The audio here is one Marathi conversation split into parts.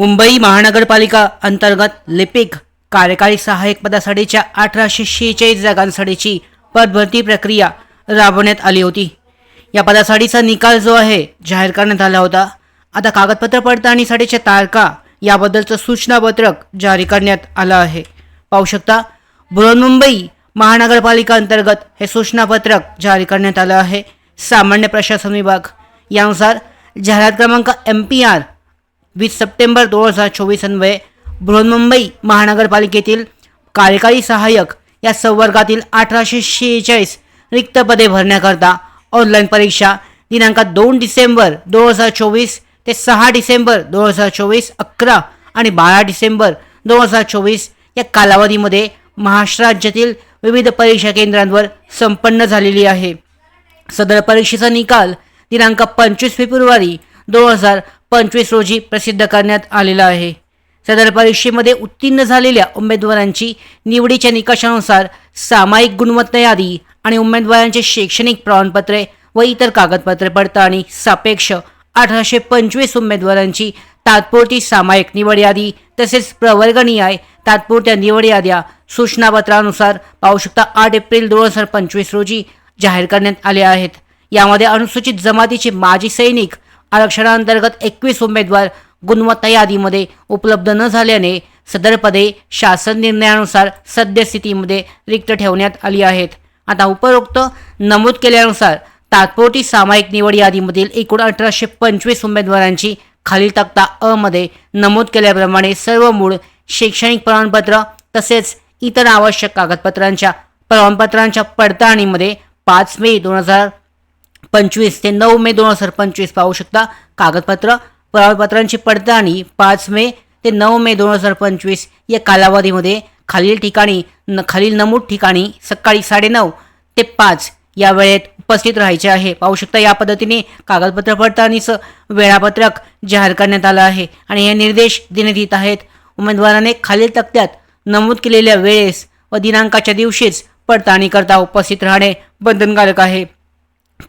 मुंबई महानगरपालिका अंतर्गत लिपिक कार्यकारी सहाय्यक पदासाठीच्या अठराशे शेहेचाळीस जागांसाठीची पदभरती प्रक्रिया राबवण्यात आली होती. या पदासाठीचा निकाल जो आहे जाहीर करण्यात आला होता. आता कागदपत्र पडताळणीसाठीच्या तारखा याबद्दलचं सूचनापत्रक जारी करण्यात आलं आहे. पाहू शकता बृहन्मुंबई महानगरपालिका अंतर्गत हे सूचनापत्रक जारी करण्यात आलं आहे. सामान्य प्रशासन विभाग. यानुसार जाहिरात क्रमांक एम पी आर वीस सप्टेंबर दोन हजार चोवीस अन्वये बृहन्मुंबई महानगरपालिकेतील कार्यकारी सहाय्यक या संवर्गातील अठराशे शेहेचाळीस रिक्त पदे भरण्याकरता ऑनलाईन परीक्षा दिनांक दोन डिसेंबर दोन हजार चोवीस ते सहा डिसेंबर दोन हजार चोवीस अकरा आणि बारा डिसेंबर दोन हजार चोवीस या कालावधीमध्ये महाराष्ट्र राज्यातील विविध परीक्षा केंद्रांवर संपन्न झालेली आहे. सदर परीक्षेचा निकाल दिनांक पंचवीस फेब्रुवारी दोन हजार पंचवीस रोजी प्रसिद्ध करण्यात आलेला आहे. सदर परीक्षेमध्ये उत्तीर्ण झालेल्या उमेदवारांची निवडीच्या निकषानुसार सामायिक गुणवत्ता यादी आणि उमेदवारांचे शैक्षणिक प्रमाणपत्रे व इतर कागदपत्रे पडताळणी सापेक्ष अठराशे पंचवीस उमेदवारांची तात्पुरती सामायिक निवड यादी तसेच प्रवर्गनिहाय तात्पुरत्या निवड याद्या सूचनापत्रानुसार पाहू शकता आठ एप्रिल दोन हजार पंचवीस रोजी जाहीर करण्यात आले आहेत. यामध्ये अनुसूचित जमातीचे माजी सैनिक आरक्षणाअंतर्गत एकवीस उमेदवार गुणवत्ता यादीमध्ये उपलब्ध न झाल्याने सदर पदे शासन निर्णयानुसार सद्यस्थितीमध्ये रिक्त ठेवण्यात आली आहेत. आता उपरोक्त नमूद केल्यानुसार तात्पुरती सामायिक निवड यादीमधील एकूण अठराशे पंचवीस उमेदवारांची खालील तक्ता अ मध्ये नमूद केल्याप्रमाणे सर्व मूळ शैक्षणिक प्रमाणपत्र तसेच इतर आवश्यक कागदपत्रांच्या प्रमाणपत्रांच्या पडताळणीमध्ये पाच मे दोन हजार पंचवीस ते नऊ मे दोन हजार पंचवीस पाहू शकता. कागदपत्र प्रमाणपत्रांची पडताळणी पाच मे ते नऊ मे दोन हजार पंचवीस या कालावधीमध्ये खालील ठिकाणी न खालील नमूद ठिकाणी सकाळी साडेनऊ ते पाच या वेळेत उपस्थित राहायचे आहे. पाहू शकता या पद्धतीने कागदपत्र पडताळणीचं वेळापत्रक जाहीर करण्यात आलं आहे आणि हे निर्देश देण्यात येत आहेत. उमेदवाराने खालील तक्त्यात नमूद केलेल्या वेळेस व दिनांकाच्या दिवशीच पडताळणीकरता उपस्थित राहणे बंधनकारक आहे.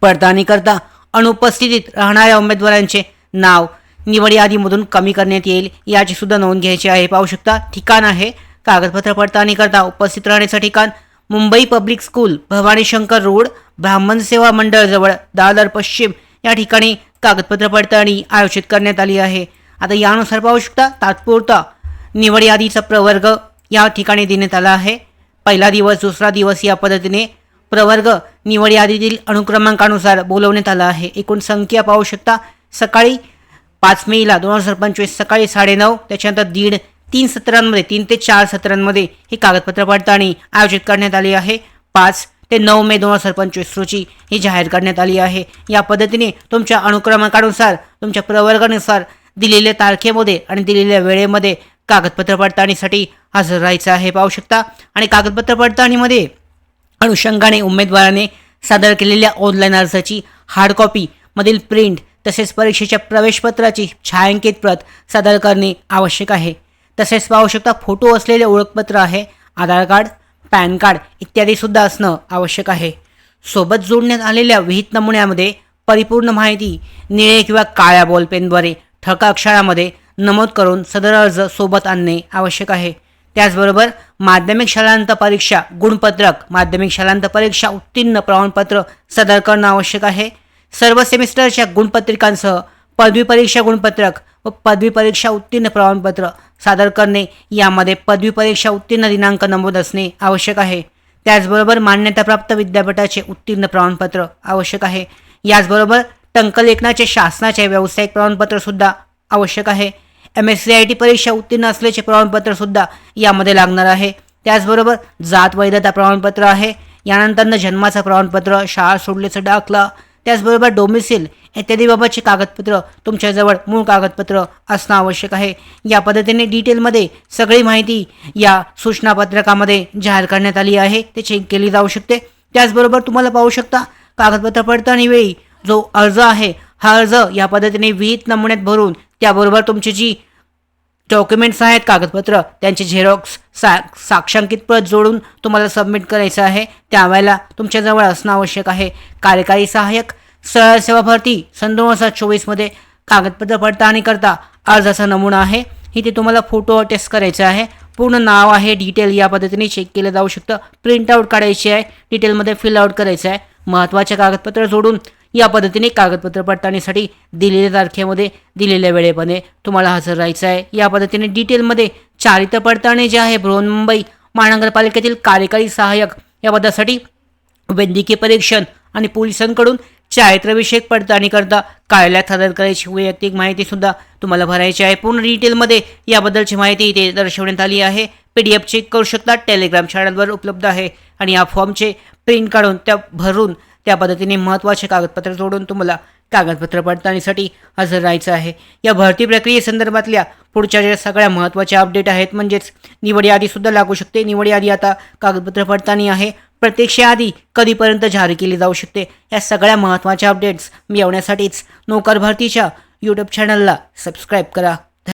पडताळणी करता अनुपस्थितीत राहणाऱ्या उमेदवारांचे नाव निवड यादीमधून कमी करण्यात येईल याची सुद्धा नोंद घ्यायची आहे. पाहू शकता ठिकाण आहे. कागदपत्र पडताळणीकरता उपस्थित राहण्याचं ठिकाण Mumbai public school Bhavani Shankar road ब्राह्मण सेवा मंडळजवळ दादर पश्चिम या ठिकाणी कागदपत्र पडताळणी आयोजित करण्यात आली आहे. आता यानुसार पाहू शकता तात्पुरता निवड यादीचा प्रवर्ग या ठिकाणी देण्यात आला आहे. पहिला दिवस दुसरा दिवस या पद्धतीने प्रवर्ग निवड यादीतील अनुक्रमांकानुसार बोलवण्यात आला आहे. एकूण संख्या पाहू शकता सकाळी पाच मेला दोन हजार पंचवीस सकाळी साडेनऊ त्याच्यानंतर दीड तीन सत्रांमध्ये तीन ते चार सत्रांमध्ये ही कागदपत्र पडताळणी आयोजित करण्यात आली आहे. पाच ते नऊ मे दोन हजार पंचवीस रोजी ही जाहीर करण्यात आली आहे. या पद्धतीने तुमच्या अनुक्रमांकानुसार तुमच्या प्रवर्गानुसार दिलेल्या तारखेमध्ये आणि दिलेल्या वेळेमध्ये कागदपत्र पडताळणीसाठी हजर राहायचं आहे. पाहू शकता आणि कागदपत्र पडताळणीमध्ये अनुषंगाने उमेदवाराने सादर केलेल्या ऑनलाईन अर्जाची हार्ड कॉपी मधील प्रिंट तसेच परीक्षेच्या प्रवेशपत्राची छायांकित प्रत सादर करणे आवश्यक आहे. तसेच पाहू शकता फोटो असलेले ओळखपत्र आहे आधार कार्ड पॅन कार्ड इत्यादी सुद्धा असणं आवश्यक आहे. सोबत जोडण्यात आलेल्या विहित नमुन्यामध्ये परिपूर्ण माहिती निळे किंवा काळ्या बॉलपेनद्वारे ठका अक्षरामध्ये नमूद करून सदर अर्ज सोबत आणणे आवश्यक आहे. त्याचबरोबर माध्यमिक शालांत परीक्षा गुणपत्रक माध्यमिक शालांत परीक्षा उत्तीर्ण प्रमाणपत्र सादर करणं आवश्यक आहे. सर्व सेमिस्टरच्या गुणपत्रिकांसह पदवी परीक्षा गुणपत्रक व पदवी परीक्षा उत्तीर्ण प्रमाणपत्र सादर करणे यामध्ये पदवी परीक्षा उत्तीर्ण दिनांक नमूद असणे आवश्यक आहे. त्याचबरोबर मान्यताप्राप्त विद्यापीठाचे उत्तीर्ण प्रमाणपत्र आवश्यक आहे. याचबरोबर टंकलेखनाचे शासनाचे व्यावसायिक प्रमाणपत्रसुद्धा आवश्यक आहे. M S C I T परीक्षा उत्तीर्ण असल्याचे प्रमाणपत्र सुद्धा यामध्ये लागणार आहे. त्याचबरोबर जात वैधता प्रमाणपत्र आहे. यानंतरनं जन्माचं प्रमाणपत्र शाळा सोडल्याचं दाखला. त्याचबरोबर डोमिसिल इत्यादीबाबतचे कागदपत्र तुमच्याजवळ मूळ कागदपत्र असणं आवश्यक आहे. या पद्धतीने डिटेलमध्ये सगळी माहिती या सूचनापत्रकामध्ये जाहीर करण्यात आली आहे. ते चेक केली जाऊ शकते. त्याचबरोबर तुम्हाला पाहू शकता कागदपत्र पडताळणी वेळी जो अर्ज आहे हा अर्ज या पद्धतीने विहित नमुन्यात भरून त्याबरोबर तुमची जी डॉक्युमेंट्स आहेत कागदपत्र त्यांचे झेरॉक्स सा साक्षांकित प्रत जोडून तुम्हाला सबमिट करायचं आहे त्यावेळेला तुमच्याजवळ असणं आवश्यक आहे. कार्यकारी सहाय्यक सरळ सेवा भरती सन दोन हजार चोवीसमध्ये कागदपत्र पडताळणी करता अर्जाचा नमुना आहे. इथे तुम्हाला फोटो अटेस्ट करायचा आहे. पूर्ण नाव आहे डिटेल या पद्धतीने चेक केलं जाऊ शकतं. प्रिंटआउट काढायची आहे डिटेलमध्ये फिल आउट करायचं आहे. महत्त्वाचे कागदपत्र जोडून या पद्धतीने कागदपत्र पडताळणीसाठी दिलेल्या तारखेमध्ये दिलेल्या वेळेमध्ये तुम्हाला हजर राहायचं आहे. या पद्धतीने डिटेलमध्ये चारित्र्य पडताळणी जे आहे बृहन्मुंबई महानगरपालिकेतील कार्यकारी सहाय्यक या पदासाठी वैद्यकीय परीक्षण आणि पोलिसांकडून चारित्रविषयक पडताळणीकरता कार्यालयात सादर करायची वैयक्तिक माहितीसुद्धा तुम्हाला भरायची आहे. पूर्ण डिटेलमध्ये याबद्दलची माहिती इथे दर्शवण्यात आली आहे. पी डी एफ चेक करू शकता. टेलिग्राम चॅनलवर उपलब्ध आहे. आणि या फॉर्मचे प्रिंट काढून त्या भरून त्या पद्धतीने महत्त्वाचे कागदपत्र जोडून तुम्हाला कागदपत्र पडताळणीसाठी हजर राहायचं आहे. या भरती प्रक्रियेसंदर्भातल्या पुढच्या ज्या सगळ्या महत्त्वाच्या अपडेट आहेत म्हणजेच निवड यादीसुद्धा लागू शकते. निवड यादी आता कागदपत्र पडताळणी आहे. प्रत्यक्ष यादी कधीपर्यंत जारी केली जाऊ शकते? या सगळ्या महत्त्वाच्या अपडेट्स मिळवण्यासाठीच नोकर भरतीच्या यूट्यूब चॅनलला सबस्क्राईब करा.